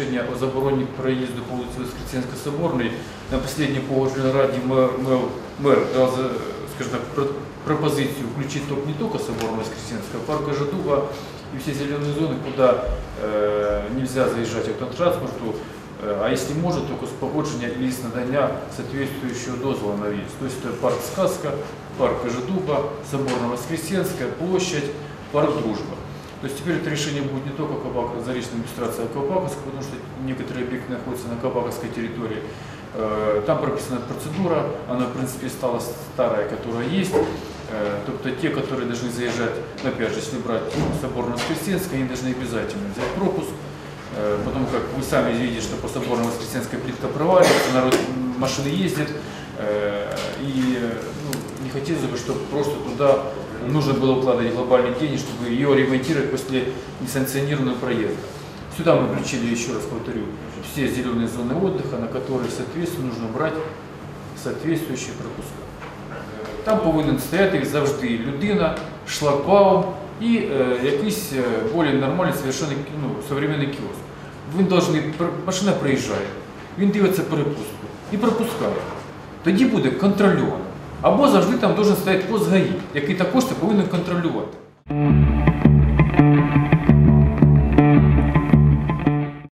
рішення о забороні проїзду по вулиці Воскресенська-Соборної. На останній погодженій раді мер, мер, мер дав, за- скажімо так, про- пропозицию включить только не только Собор Воскресенска, а парк Жадуба и все зеленые зоны, куда э, нельзя заезжать автотранспорту, э, а если может, только с погоджения или с надання соответствующего дозвола на въезд. То есть это парк Сказка, парк Жадуба, Соборно Воскресенская, площадь, парк Дружба. То есть теперь это решение будет не только Кабак, заречная администрация, а Кабаковская, потому что некоторые объекты находятся на Кабаковской территории. Э, Там прописана процедура, она в принципе стала старая, которая есть. Э, Тобто те, которые должны заезжать, ну, опять же, если брать соборно воскресенское они должны обязательно взять пропуск, Э, потому как вы сами видите, что по соборно воскресенской плитка проваливается, народ, машины ездят, э, и ну, не хотелось бы, чтобы просто туда нужно было вкладывать глобальные деньги, чтобы ее ремонтировать после несанкционированного проезда. Сюда мы включили, еще раз повторю, все зеленые зоны отдыха, на которые, соответственно, нужно брать соответствующие пропуска. Там повинен стояти завжди людина, шлагбаум і е, якийсь е, більш нормальний, совершенно ну, современний кіоск. Він должний, пр- машина приїжджає, він дивиться перепустку і пропускає. Тоді буде контрольовано. Або завжди там должен стояти пост ГАІ, який також це повинен контролювати.